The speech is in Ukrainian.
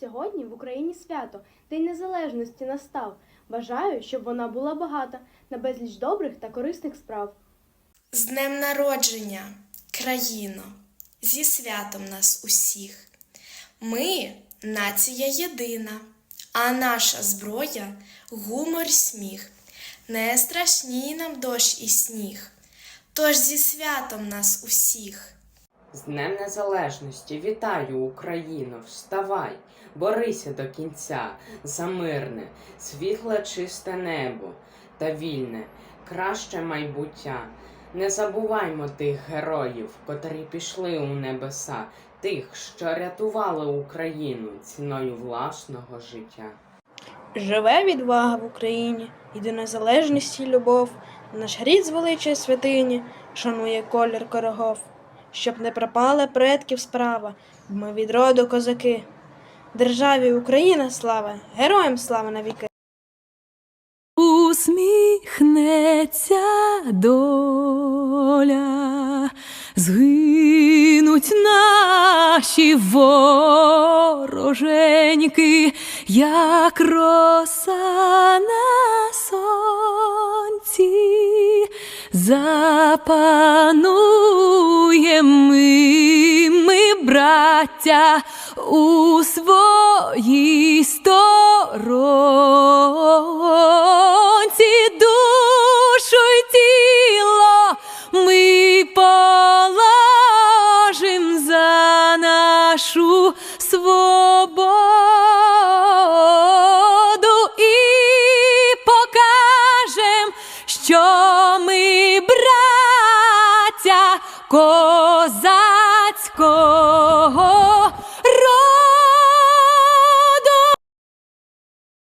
Сьогодні в Україні свято, День Незалежності настав. Бажаю, щоб вона була багата на безліч добрих та корисних справ. З днем народження, країно, зі святом нас усіх. Ми нація єдина, а наша зброя гумор, сміх. Не страшні нам дощ і сніг. Тож зі святом нас усіх. З Днем Незалежності. Вітаю Україну, вставай, борися до кінця за мирне, світле чисте небо та вільне, краще майбуття. Не забуваймо тих героїв, котрі пішли у небеса, тих, що рятували Україну ціною власного життя. Живе відвага в Україні, і до незалежності любов, наш рід звеличує святині, шанує колір корогов, щоб не пропала предків справа, ми від роду козаки. Державі Україна слава, героям слава навіки. Усміхнеться доля, згинуть наші вороженьки, як роса на сонці, запануєм ми, ми, браття, у своїй сторонці. Душу й тіло ми положим за нашу свободу і покажем, що ми браття козацького.